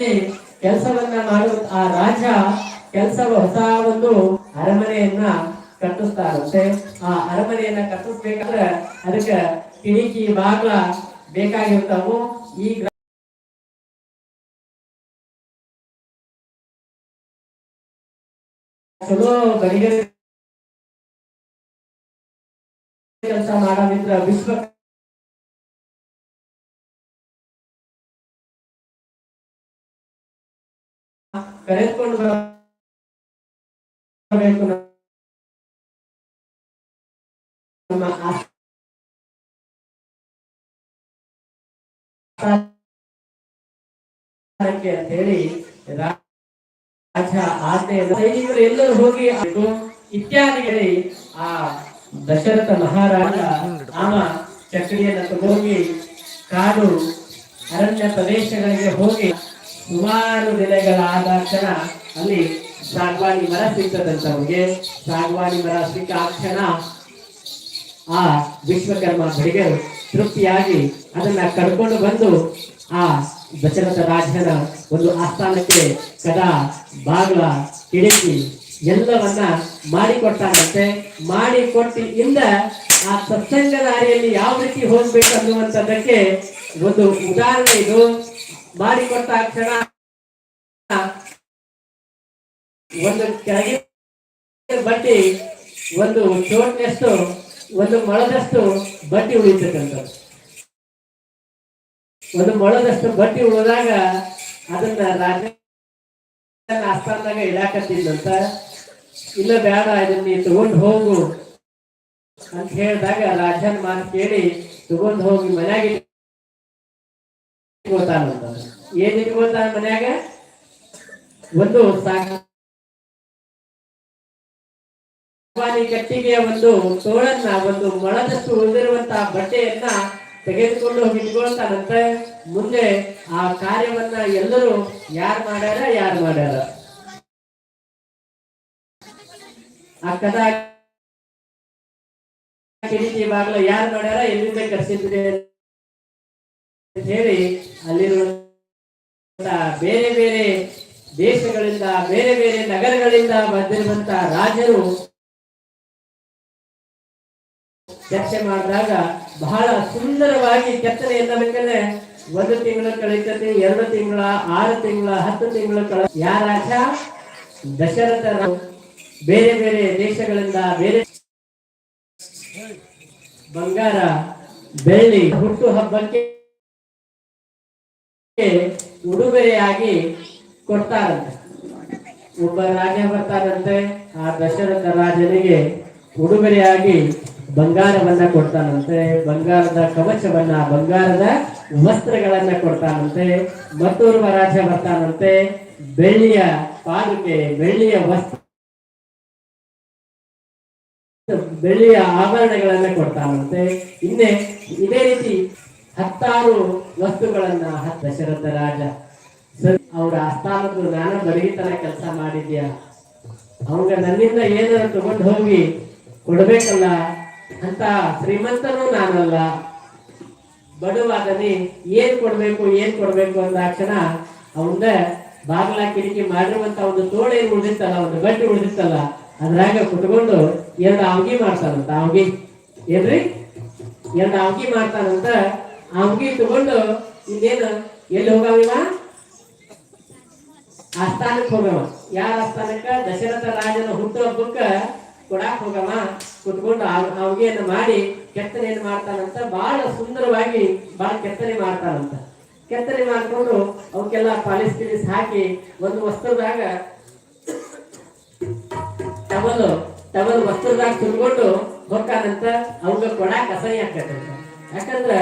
ಕೆಲಸವನ್ನ ಮಾಡುವ ಆ ರಾಜ ಕೆಲಸ ಹೊಸ ಒಂದು ಅರಮನೆಯನ್ನ ಕಟ್ಟಿಸ್ತಾರಂತೆ ಆ ಅರಮನೆಯನ್ನ ಕಟ್ಟಿಸ್ಬೇಕಾದ್ರೆ ಅದಕ್ಕೆ ಕಿಟಕಿ, ಬಾಗ್ಲ ಬೇಕಾಗಿರ್ತಾವು. ಈ ಕೆಲಸ ಮಾಡೋದಿದ್ರ ವಿಶ್ವ ಕರೆದುಕೊಂಡು ಬರಬೇಕು ಅಂತ ಹೇಳಿ ರಾಜ ಎಲ್ಲರೂ ಹೋಗಿ ಇತ್ಯಾದಿ ಹೇಳಿ ಆ ದಶರಥ ಮಹಾರಾಜ ರಾಮ ಚಕ್ರಿಯನ್ನು ತಗೋಗಿ ಕಾಡು ಅರಣ್ಯ ಪ್ರದೇಶಗಳಿಗೆ ಹೋಗಿ ಸುಮಾರು ದಿನಗಳಾದ ಕ್ಷಣ ಅಲ್ಲಿ ಸಾಗವಾನಿ ಮರ ಸಿಗ್ತದಂತ ಅವ್ರಿಗೆ ಸಾಗವಾನಿ ಮರ ಸಿಕ್ಕ ಆ ಕ್ಷಣ ಆ ವಿಶ್ವಕರ್ಮ ಬಡಿಗರು ತೃಪ್ತಿಯಾಗಿ ಅದನ್ನ ಕರ್ಕೊಂಡು ಬಂದು ಆ ದಶರಥ ರಾಜನ ಒಂದು ಆಸ್ಥಾನಕ್ಕೆ ಕದ ಬಾಗ್ಲ ಕಿಡಕಿ ಎಲ್ಲವನ್ನ ಮಾಡಿಕೊಟ್ಟಾನಂತೆ ಮಾಡಿಕೊಟ್ಟಿ ಇಂದ ಆ ಸತ್ಸಂಗ ದಾರಿಯಲ್ಲಿ ಯಾವ ರೀತಿ ಹೋಗ್ಬೇಕು ಅನ್ನುವಂಥದ್ದಕ್ಕೆ ಒಂದು ಉದಾಹರಣೆ ಇದು. ಮಾಡಿಕೊಟ್ಟ ಕ್ಷಣ ಒಂದು ಕೆಳಗೆ ಬಟ್ಟಿ, ಒಂದು ಚೋಟ್ನಷ್ಟು, ಒಂದು ಮೊಳದಷ್ಟು ಬಟ್ಟಿ ಉಳಿತಕ್ಕಂಥ ಒಂದು ಮೊಳದಷ್ಟು ಬಟ್ಟಿ ಉಳಿದಾಗ ಅದನ್ನ ರಾಜ ಆಸ್ಥಾನದಾಗ ಇಡಾಕತ್ತಿದ್ದಂತ ಇಲ್ಲ ಬೇಡ, ಇದನ್ನ ನೀ ತಗೊಂಡು ಹೋಗು ಅಂತ ಹೇಳಿದಾಗ ರಾಜನ ಮಾತು ಕೇಳಿ, ತಗೊಂಡು ಹೋಗಿ ಮನ್ಯಾಗ ಇಟ್ಕೋತಾನಂತ ಏನ್ ಮನ್ಯಾಗ? ಒಂದು ಕಟ್ಟಿಗೆಯ ಒಂದು ತೋಳನ್ನ, ಒಂದು ಮೊಳದಷ್ಟು ಉಳಿದಿರುವಂತಹ ಬಟ್ಟೆಯನ್ನ ತೆಗೆದುಕೊಂಡು ಹೋಗಿ ಇಟ್ಕೊಳ್ತಾನಂತೆ ಮುಂದೆ ಆ ಕಾರ್ಯವನ್ನ ಎಲ್ಲರೂ ಯಾರು ಮಾಡ್ಯಾರ ಯಾರು ಮಾಡ್ಯಾರ? ಆ ಕದಾ ಕಿಟಕಿ ಬಾಗ್ಲ ಯಾರು ಮಾಡ್ಯಾರ, ಎಲ್ಲಿಂದ ಕರ್ಸಿದ್ರೆ ಹೇಳಿ ಅಲ್ಲಿರುವಂತ ಬೇರೆ ಬೇರೆ ದೇಶಗಳಿಂದ, ಬೇರೆ ಬೇರೆ ನಗರಗಳಿಂದ ಬಂದಿರುವಂತ ರಾಜರು ಚರ್ಚೆ ಮಾಡಿದಾಗ ಬಹಳ ಸುಂದರವಾಗಿ ಕೆತ್ತನೆಯನ್ನ ಬೇಕಂದ್ರೆ ಒಂದು ತಿಂಗಳ ಕಳೀತದೆ ಎರಡು ತಿಂಗಳ, ಆರು ತಿಂಗಳ, ಹತ್ತು ತಿಂಗಳ ಕಳ ರಾಜ ದಶರಥ ಬೇರೆ ಬೇರೆ ದೇಶಗಳಿಂದ, ಬೇರೆ ಬಂಗಾರ ಬೆಳ್ಳಿ ಹುಟ್ಟು ಹಬ್ಬಕ್ಕೆ ಉಡುಗೊರೆಯಾಗಿ ಕೊಡ್ತಾರಂತೆ. ಒಬ್ಬ ರಾಜ ಬರ್ತಾರಂತೆ, ಆ ದಶರಥ ರಾಜನಿಗೆ ಉಡುಗೊರೆಯಾಗಿ ಬಂಗಾರವನ್ನ ಕೊಡ್ತಾನಂತೆ ಬಂಗಾರದ ಕವಚವನ್ನ, ಬಂಗಾರದ ವಸ್ತ್ರಗಳನ್ನ ಕೊಡ್ತಾನಂತೆ ಮತ್ತೋರ್ವ ರಾಜ ಬರ್ತಾನಂತೆ. ಬೆಳ್ಳಿಯ ಪಾದುಕೆ, ಬೆಳ್ಳಿಯ ವಸ್ತ್ರ, ಬೆಳ್ಳಿಯ ಆಭರಣಗಳನ್ನ ಕೊಡ್ತಾನಂತೆ. ಇನ್ನೇ, ಇದೇ ರೀತಿ ಹತ್ತಾರು ವಸ್ತುಗಳನ್ನ ದಶರಥ ರಾಜ. ಅವರ ಆಸ್ಥಾನದ್ದು ನಾನು ಬಡಗಿತನ ಕೆಲಸ ಮಾಡಿದ್ಯಾ? ಅವಂಗ ನನ್ನಿಂದ ಏನಾರ ತಗೊಂಡು ಹೋಗಿ ಕೊಡ್ಬೇಕಲ್ಲ? ಅಂತ ಶ್ರೀಮಂತನು ನಾನಲ್ಲ. ಬಡವಾದನಿ, ಏನ್ ಕೊಡ್ಬೇಕು ಏನ್ ಕೊಡ್ಬೇಕು ಅಂದಾಕ್ಷಣ ಅವಂದ ಬಾಗ್ಲ ಕಿಟಕಿ ಮಾಡಿರುವಂತ ಒಂದು ತೋಳ ಉಳಿದಿತ್ತಲ್ಲ, ಒಂದು ಬಟ್ಟೆ ಉಳಿದಿತ್ತಲ್ಲ, ಅದ್ರಾಗ ಕುತ್ಕೊಂಡು ಎರಡು ಅವಗಿ ಮಾಡ್ತಾನಂತ. ಅವಗಿ ಏನ್ರಿ? ಎರಡು ಅವಗಿ ಮಾಡ್ತಾನಂತ ಅವಗಿ ತಗೊಂಡು ಇನ್ನೇನು, ಎಲ್ಲಿ ಹೋಗವ ಆಸ್ಥಾನಕ್ಕೆ ಹೋಗವ ಯಾರ ಆಸ್ಥಾನಕ್ಕ? ದಶರಥ ರಾಜನ ಹುಟ್ಟುಹಬ್ಬಕ್ಕ ಕೊಡಾಕ್ ಹೋಗವ ಕುತ್ಕೊಂಡು ಅವಗೆಯನ್ನು ಮಾಡಿ ಕೆತ್ತನೆ ಕೆತ್ತನೆಯನ್ನು ಮಾಡ್ತಾನಂತ ಬಹಳ ಸುಂದರವಾಗಿ ಬಹಳ ಕೆತ್ತನೆ ಮಾಡ್ತಾನಂತ. ಕೆತ್ತನೆ ಮಾಡ್ಕೊಂಡು ಅವಕ್ಕೆಲ್ಲ ಪಾಲಿಸ್ ಪಿಲಿಸ್ ಹಾಕಿ ಒಂದು ವಸ್ತ್ರದಾಗ ಟವಲ್ ಟವಲ್ ವಸ್ತ್ರದಾಗ ತುಂಬಿಕೊಂಡು ಹೊಕ್ಕಾನಂತ ಅವಾಗ ಕೊಡಾಕ್ ಅಸಹ್ಯ ಆಕತ್ತಂತ ಯಾಕಂದ್ರ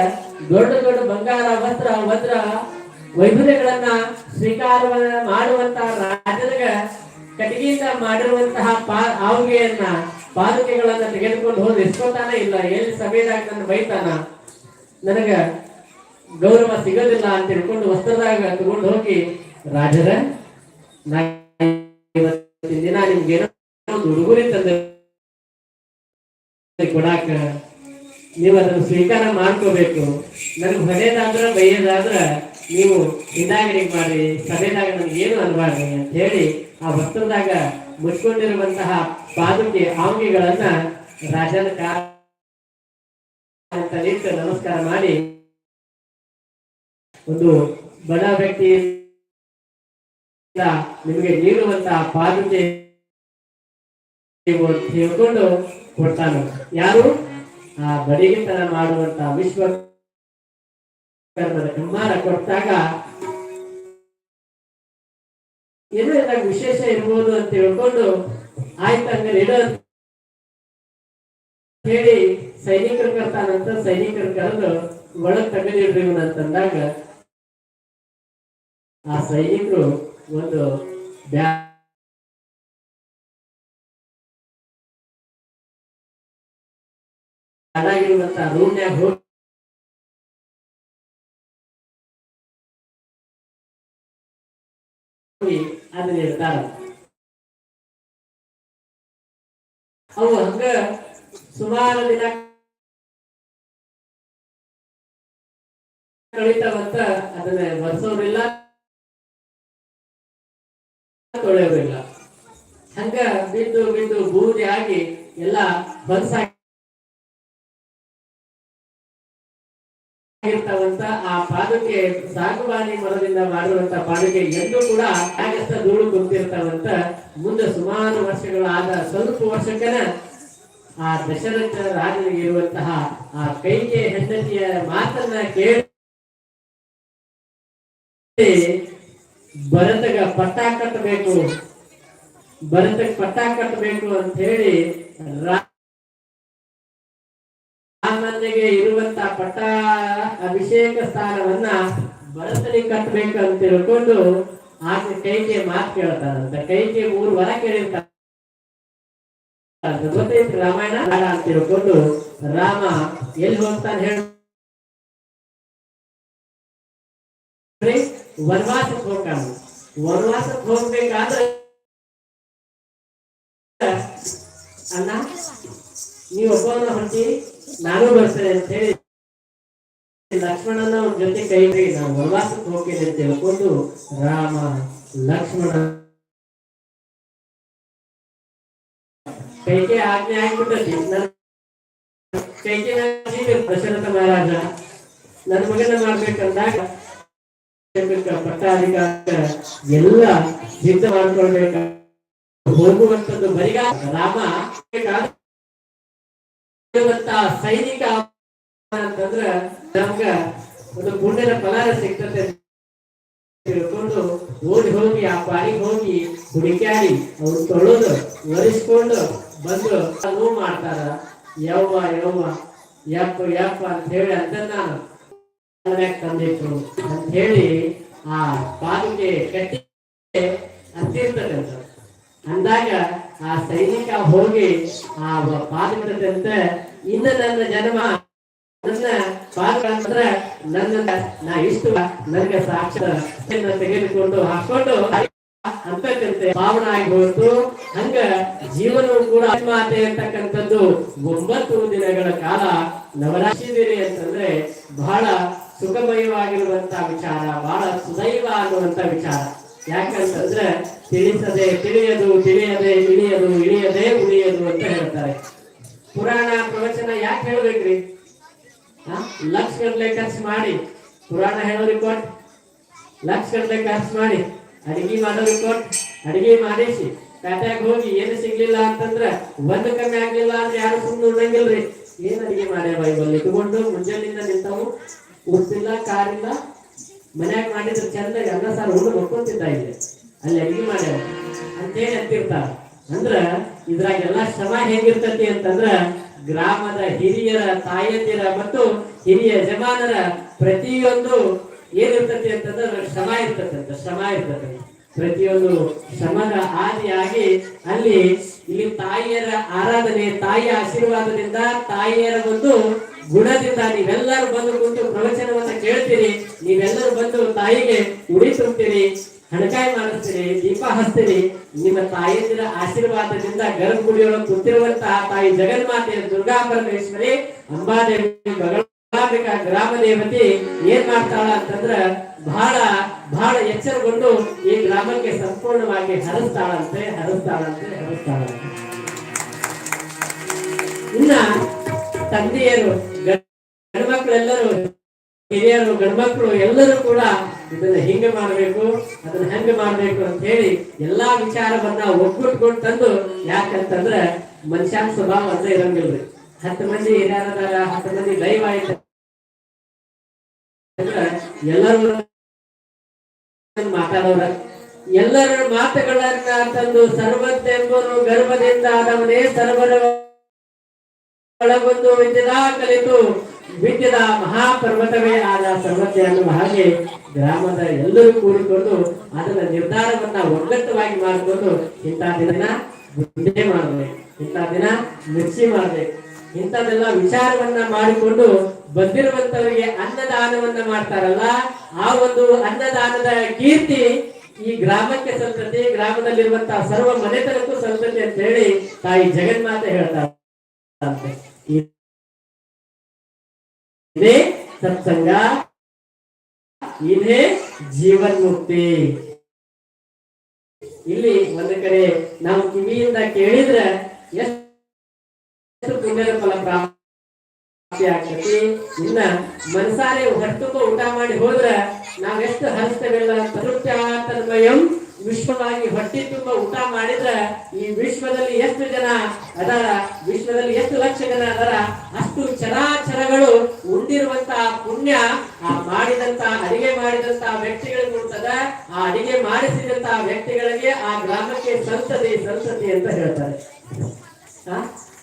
ದೊಡ್ಡ ದೊಡ್ಡ ಬಂಗಾರ, ವಸ್ತ್ರ, ವಜ್ರ ವೈಭವ್ಯಗಳನ್ನ ಸ್ವೀಕಾರವನ್ನ ಮಾಡುವಂತಹ ರಾಜನಿಗ ಕಟ್ಟಿಗೆಯಿಂದ ಮಾಡಿರುವಂತಹ ಪಾ ಆವುಗೆಯನ್ನ ಪಾದುಕೆಗಳನ್ನ ತೆಗೆದುಕೊಂಡು ಹೋದ್ರೆ ಎಸ್ಕೋತಾನ ಇಲ್ಲ? ಎಲ್ಲಿ ಸಭೆದಾಗ ನನ್ನ ಬೈತಾನ? ನನಗ ಗೌರವ ಸಿಗೋದಿಲ್ಲ ಅಂತ ತಿಳ್ಕೊಂಡು ವಸ್ತ್ರದಾಗ ತಗೊಂಡು ಹೋಗಿ, ರಾಜರ ದಿನ ನಿಮ್ಗೆ ಏನೋ ಒಂದು ಉಡುಗೊರೆ ತಂದೆ ಕೊಡಾಕ ನೀವು ಅದನ್ನು ಸ್ವೀಕಾರ ಮಾಡ್ಕೋಬೇಕು. ನನಗೆ ಹೊಡೆಯದಾದ್ರ ಬೈಯದಾದ್ರ ನೀವು ಹಿಂದಾಗಡಿಗೆ ಮಾಡಿ, ಸಭೆದಾಗ ಏನು ಅನ್ಬಾರ್ದು ಅಂತ ಹೇಳಿ ಆ ವಸ್ತ್ರದಾಗ ಮುಚ್ಕೊಂಡಿರುವಂತಹ ಪಾದುಕೆ ಆಂಗಿಗಳನ್ನ ರಾಜನ ಕಾ ನಮಸ್ಕಾರ ಮಾಡಿ ಒಂದು ಬಡ ವ್ಯಕ್ತಿ ನಿಮಗೆ ನೀಡುವಂತಹ ಪಾದುಕೆ ನೀವು ತಿಳ್ಕೊಂಡು ಕೊಡ್ತಾನೆ. ಯಾರು? ಆ ಬಡಿಗೆತನ ಮಾಡುವಂತ ವಿಶ್ವ ಕುಮಾರ ಕೊಟ್ಟಾಗ ಏನು ಎಲ್ಲ ವಿಶೇಷ ಇರ್ಬೋದು ಅಂತ ಹೇಳ್ಕೊಂಡು ಆಯ್ತು ಹಂಗಾರೆ ಇಡ ಹೇಳಿ ಸೈನಿಕರು ಕರ್ತಾನಂತ ಸೈನಿಕರು ಕರೆದು ಒಳಗ್ ತಗದಿಡ್ರಿ ಅಂತಂದಾಗ ಆ ಸೈನಿಕರು ಒಂದು ಬ್ಯಾ ಅಡಾಗಿರುವಂತ ರೂಮ್ನ್ಯಾಗ ಹೋಗಿ ಅದನ್ನ ಇಡ್ತಾರ. ಅವು ಹಂಗ ಸುಮಾರು ದಿನ ಕಳಿತಾವಂತ ಅದನ್ನ ಬರ್ಸೋರಿಲ್ಲ ತೊಳೆಯೋರಿಲ್ಲ. ಹಂಗ ಬಿದ್ದು ಬಿದ್ದು ಬೂದಿ ಆಗಿ ಎಲ್ಲ ಬನ್ಸಾಗಿ ಆ ಪಾದಕ್ಕೆ ಸಾಗುವಾನಿ ಮರದಿಂದ ಮಾಡುವಂತ ಪಾದಕ್ಕೆ ಎಂದು ಕೂಡ ಆಗಸ್ತ ಧೂಳು ಕುಂತಿರ್ತಾವಂತ ಮುಂದೆ ಸುಮಾರು ವರ್ಷಗಳಾದ ಸ್ವಲ್ಪ ವರ್ಷಕ್ಕನ ಆ ದಶರಥ ರಾಜನಿಗೆ ಇರುವಂತಹ ಆ ಕೈಗೆ ಹೆಂಡತಿಯ ಮಾತನ್ನ ಕೇಳಿ ಭರತಗ ಪಟ್ಟ ಕಟ್ಟಬೇಕು ಭರತಕ್ಕೆ ಪಟ್ಟ ಕಟ್ಟಬೇಕು ಅಂತ ಹೇಳಿ ರಾಮನಿಗೆ ಇರುವಂತ ಪಟ್ಟ ಅಭಿಷೇಕ ಸ್ಥಾನವನ್ನ ಭರತನಿಗೆ ಕಟ್ಟಬೇಕು ಅಂತ ತಿಳ್ಕೊಂಡು ಆಕೆ ಕೈಗೆ ಮಾತು ಕೇಳ್ತಾರಂತ ಕೈಗೆ ಮೂರು ವರ ಕೇಳಿರ್ತಾರ ಗೊತ್ತೈತಿ ರಾಮಾಯಣ? ಅಂತ ತಿಳ್ಕೊಂಡು ರಾಮ ಎಲ್ಲಿ ಹೋಗ್ತಾನೆ ಹೇಳಿ ವನವಾಸಕ್ಕೆ ಹೋಗ್ತಾನ. ವನವಾಸಕ್ಕೆ ಹೋಗ್ಬೇಕಾದ್ರೆ ಅಣ್ಣ, ನೀವು ಒಬ್ಬವನ್ನ ಹೊಂಟಿ ನಾನು ಬರ್ತೇನೆ ಅಂತ ಹೇಳಿ ಲಕ್ಷ್ಮಣನ ಜೊತೆ ಕೈ ನಾವು ವನವಾಸಕ್ಕೆ ಹೋಗ್ತೇನೆ ಅಂತ ಹೇಳ್ಕೊಂಡು ರಾಮ, ಲಕ್ಷ್ಮಣ ಕೈಗೆ ಆಜ್ಞೆ ಕೈಗೆ ದಶರಥ ಮಹಾರಾಜ, ನನ್ನ ಮಗನ ಮಾಡ್ಬೇಕಂದಾಗ ಪಟ್ಟಾಧಿಕಾರ ಎಲ್ಲ ಸಿದ್ಧ ಮಾಡ್ಕೊಳ್ಬೇಕ? ಹೋಗುವಂತದ್ದು ಬರಿಗ ರಾಮ ಸೈನಿಕ ಅಂತಂದ್ರ ನಮ್ಗ ಒಂದು ಪುಣ್ಯದ ಫಲಾರ ಸಿಗ್ತದೆ ತಿಳ್ಕೊಂಡು ಓಡಿ ಹೋಗಿ, ಆ ಬಾರಿಗೆ ಹೋಗಿ ಹುಡುಕಾಡಿ ಅವ್ರು ತೊಳೆದು, ಒರೆಸ್ಕೊಂಡು ಬಂದು ನೋವು ಮಾಡ್ತಾರ. ಯವ್ವ ಯವ್ವ, ಯಪ್ಪ ಯಪ್ಪ ಅಂತ ಹೇಳಿ ಅಂತ ನಾನು ತಂದಿತ್ತು ಅಂತ ಹೇಳಿ ಆ ಪಾದಕ್ಕೆ ಕಟ್ಟಿ ಅಂತ ಅಂದಾಗ ಆ ಸೈನಿಕ ಹೋಗಿ ಆ ಪಾದ ಇನ್ನ ನನ್ನ ಜನ್ಮ ನನ್ನ ಪಾದ ಅಂದ್ರೆ ನನ್ನ ನಾ ಇಷ್ಟು ನನಗೆ ಸಾಕ್ಷಾತ್ ತೆಗೆದುಕೊಂಡು ಹಾಕೊಂಡು ಅಂತಕ್ಕಂತೆ ಪಾವನ ಆಗಿ ಹೋಯ್ತು. ಹಂಗ ಜೀವನವು ಕೂಡ ಮಾತೆ ಅಂತಕ್ಕಂಥದ್ದು ಒಂಬತ್ತು ದಿನಗಳ ಕಾಲ ನವರಾಶಿ ನವರಾಶಿದಿರಿ ಅಂತಂದ್ರೆ ಬಹಳ ಸುಖಮಯವಾಗಿರುವಂತ ವಿಚಾರ, ಬಹಳ ಸುದೈವ ಆಗುವಂತ ವಿಚಾರ. ಯಾಕಂತಂದ್ರೆ ತಿಳಿಸದೆ ತಿಳಿಯದು, ತಿಳಿಯದೆ ಇಳಿಯದು, ಇಳಿಯದೆ ಉಳಿಯದು ಅಂತ ಹೇಳ್ತಾರೆ. ಪುರಾಣ ಪ್ರವಚನ ಯಾಕೆ ಹೇಳ್ಬೇಕ್ರಿ? ಲಕ್ಷ ಗಂಟೆ ಖರ್ಚು ಮಾಡಿ. ಪುರಾಣ ಹೇಳೋರಿಗೆ ಕೊಟ್ಟು ಲಕ್ಷ ಗಂಟೆ ಖರ್ಚು ಮಾಡಿ. ಅಡಿಗೆ ಮಾಡೋರಿಗೆ ಕೊಟ್ಟು ಅಡಿಗೆ ಮಾಡಿಸಿ. ಕಾಟ್ಯಾಗ ಹೋಗಿ ಏನು ಸಿಗ್ಲಿಲ್ಲ ಅಂತಂದ್ರ ಒಂದು ಕಮ್ಮಿ ಆಗ್ಲಿಲ್ಲ ಅಂದ್ರೆ ಯಾರು ಸುಮ್ಮನೆ ಉಣ್ಣಂಗಿಲ್ರಿ. ಏನ್ ಅಡಿಗೆ ಮಾಡ್ಯಾವ ಇವಲ್ಲಿ ಇಟ್ಕೊಂಡು ಮುಂಜಾನಿಂದ ನಿಂತಾವು. ಉಪ್ಪಿಲ್ಲ, ಕಾರಿಲ್ಲ. ಮನ್ಯಾಗ ಮಾಡಿದ್ರೆ ಚಂದ ಅನ್ನ ಸಾರು ಹುಡುಗ ಮಕ್ಕೊಂತಿದ್ದ ಇಲ್ಲಿ. ಅಲ್ಲಿ ಅಡಿಗೆ ಮಾಡ್ಯಾವ ಅಂತೇಳಿ ಅಂತಿರ್ತಾರ? ಅಂದ್ರ ಇದ್ರಾಗೆಲ್ಲ ಶ್ರಮ ಹೆಂಗಿರ್ತತಿ ಅಂತಂದ್ರ ಗ್ರಾಮದ ಹಿರಿಯರ ತಾಯಂದಿರ ಮತ್ತು ಹಿರಿಯ ಜಮಾನರ ಪ್ರತಿಯೊಂದು ಏನಿರ್ತತಿ ಅಂತಂದ್ರೆ ಶ್ರಮ ಇರ್ತಕ್ಕಂಥ ಶ್ರಮ ಇರ್ತದೆ. ಪ್ರತಿಯೊಂದು ಶ್ರಮದ ಆದಿಯಾಗಿ ಅಲ್ಲಿ ಇಲ್ಲಿ ತಾಯಿಯರ ಆರಾಧನೆ, ತಾಯಿಯ ಆಶೀರ್ವಾದದಿಂದ ತಾಯಿಯರ ಒಂದು ಗುಣದಿಂದ ನೀವೆಲ್ಲರೂ ಬಂದು ಕುಂತು ಪ್ರವಚನವನ್ನ ಕೇಳ್ತೀರಿ, ನೀವೆಲ್ಲರೂ ಬಂದು ತಾಯಿಗೆ ಉಡಿ ಹಣಕಾಯಿ ಮಾಡಿಸ್ತೀರಿ ದೀಪ ಹಚ್ತೀರಿ ನಿಮ್ಮ ತಾಯಿಯಂದಿರ ಆಶೀರ್ವಾದದಿಂದ ಗರ್ಭಗುಡಿಯೊಳಗೆ ಕುಂತಿರುವಂತಹ ತಾಯಿ ಜಗನ್ಮಾತೆ ದುರ್ಗಾ ಪರಮೇಶ್ವರಿ, ಅಂಬಾದೇವಿ ಮೂಕಾಂಬಿಕ ಗ್ರಾಮ ದೇವತೆ ಏನ್ ಮಾಡ್ತಾಳ ಅಂತಂದ್ರ ಬಹಳ ಬಹಳ ಎಚ್ಚರಗೊಂಡು ಈ ಗ್ರಾಮಕ್ಕೆ ಸಂಪೂರ್ಣವಾಗಿ ಹರಿಸ್ತಾಳಂತೆ ಹರಿಸ್ತಾಳಂತೆ ಹರಿಸ್ತಾಳಂತೆ. ಇನ್ನ ತಂದೆಯರು ಗಂಡ್ಮಕ್ಳೆಲ್ಲರೂ, ಹಿರಿಯರು, ಗಂಡ್ಮಕ್ಳು ಎಲ್ಲರೂ ಕೂಡ ಇದನ್ನ ಹಿಂಗೆ ಮಾಡಬೇಕು, ಅದನ್ನ ಹೆಂಗೆ ಮಾಡಬೇಕು ಅಂತ ಹೇಳಿ ಎಲ್ಲಾ ವಿಚಾರವನ್ನ ಒಗ್ಗೂಟ್ಕೊಂಡು ತಂದು ಯಾಕಂತಂದ್ರ ಮನುಷ್ಯನ ಸ್ವಭಾವ ಅಂದ್ರೆ ಇರಂಗಿಲ್ರಿ. ಹತ್ತು ಮಂದಿ ಹಿರಿಯರದಾರ ಹತ್ತು ಮಂದಿ ಲೈವ್ ಆಯ್ತು ಎಲ್ಲರೂ ಮಾತಾಡೋರ? ಎಲ್ಲರ ಮಾತುಗಳನ್ನ ತಂದು ಸರ್ವತ್ತೆಂಬನು ಗರ್ಭದಿಂದ ಆದವನೇ ಸರ್ವರ ಒಳಗೊಂದು ಕಲಿತು ವಿದ್ಯದ ಮಹಾಪರ್ವತವೇ ಆದ ಸರ್ವತೆ ಅನ್ನುವ ಹಾಗೆ ಗ್ರಾಮದ ಎಲ್ಲರೂ ಕೂಡಿಕೊಂಡು ಅದರ ನಿರ್ಧಾರವನ್ನ ಒಗ್ಗಟ್ಟವಾಗಿ ಮಾಡಿಕೊಂಡು ಇಂಥ ದಿನ ಮುಂದೆ ಮಾಡಬೇಕು, ಇಂಥ ದಿನ ಮಿರ್ಚಿ ಮಾಡಬೇಕು ಇಂಥದೆಲ್ಲ ವಿಚಾರವನ್ನ ಮಾಡಿಕೊಂಡು ಬಂದಿರುವಂತವರಿಗೆ ಅನ್ನದಾನವನ್ನ ಮಾಡ್ತಾರಲ್ಲ, ಆ ಒಂದು ಅನ್ನದಾನದ ಕೀರ್ತಿ ಈ ಗ್ರಾಮಕ್ಕೆ ಸಂತತಿ ಗ್ರಾಮದಲ್ಲಿರುವಂತಹ ಸರ್ವ ಮನೆತನಕ್ಕೂ ಸಂತತಿ ಅಂತ ಹೇಳಿ ತಾಯಿ ಜಗನ್ಮಾತೆ ಹೇಳ್ತಾರೆ. ಇದೇ ಸತ್ಸಂಗ, ಇದೇ ಜೀವನ್ಮುಕ್ತಿ. ಇಲ್ಲಿ ಒಂದು ಕಡೆ ನಾವು ಕಿವಿಯಿಂದ ಕೇಳಿದ್ರೆ ಎಷ್ಟು ಪುಣ್ಯದ ಫಲ ಪ್ರಾಪ್ತಿ ಆಗ್ತತಿ ಇನ್ನ ಮನಸಾರೆ ಹೊರತುಕೋ ಊಟ ಮಾಡಿ ಹೋದ್ರ ನಾವೆಷ್ಟು ಹರಿಸ್ತೇವೆಲ್ಲ ತೃಪ್ತ್ಯಾತನ್ಮಯಂ ವಿಶ್ವವಾಗಿ ಹೊಟ್ಟೆ ತುಂಬ ಊಟ ಮಾಡಿದ್ರ ಈ ವಿಶ್ವದಲ್ಲಿ ಎಷ್ಟು ಜನ ಅದರ, ವಿಶ್ವದಲ್ಲಿ ಎಷ್ಟು ಲಕ್ಷ ಜನ ಅದರ ಅಷ್ಟು ಉಂಡಿರುವಂತಹ ಪುಣ್ಯ, ಆ ಮಾಡಿದಂತ, ಅಡಿಗೆ ಮಾಡಿದಂತ ವ್ಯಕ್ತಿಗಳಿಗೆ ಕೊಡ್ತದ ಆ ಅಡಿಗೆ ಮಾಡಿಸಿದಂತ ವ್ಯಕ್ತಿಗಳಿಗೆ ಆ ಗ್ರಾಮಕ್ಕೆ ಸಂತತಿ ಸಂತತಿ ಅಂತ ಹೇಳ್ತಾರೆ?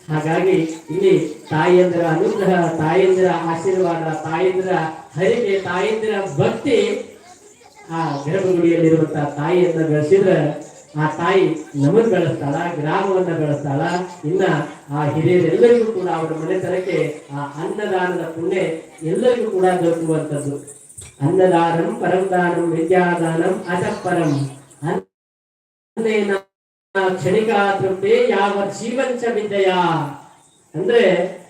ಹಾಗಾಗಿ ಇಲ್ಲಿ ತಾಯಿಯಂದ್ರ ಅನುಗ್ರಹ, ತಾಯಂದ್ರ ಆಶೀರ್ವಾದ, ತಾಯಂದ್ರ ಹರಿಕೆ, ತಾಯಂದ್ರ ಭಕ್ತಿ, ಆ ಗರ್ಭಗುಡಿಯಲ್ಲಿರುವಂತಹ ತಾಯಿಯನ್ನ ಬೆಳೆಸಿದ್ರೆ ಆ ತಾಯಿ ನಮ್ಮನ್ನು ಬೆಳೆಸ್ತಾಳ, ಗ್ರಾಮವನ್ನ ಬೆಳೆಸ್ತಾಳ. ಇನ್ನ ಆ ಹಿರಿಯರೆಲ್ಲರಿಗೂ ಕೂಡ ಅವರ ಮನೆತನಕ್ಕೆ ಆ ಅನ್ನದಾನದ ಪುಣ್ಯ ಎಲ್ಲರಿಗೂ ಕೂಡ ದೊರಕುವಂಥದ್ದು. ಅನ್ನದಾನಂ ಪರಂದಾನಂ ವಿದ್ಯಾದಾನಂ ಅಜಪರಂ. ಕ್ಷಣಿಕ ತೃಪ್ತಿ ಯಾವ ಜೀವಂಚ ವಿದ್ಯೆಯ. ಅಂದ್ರೆ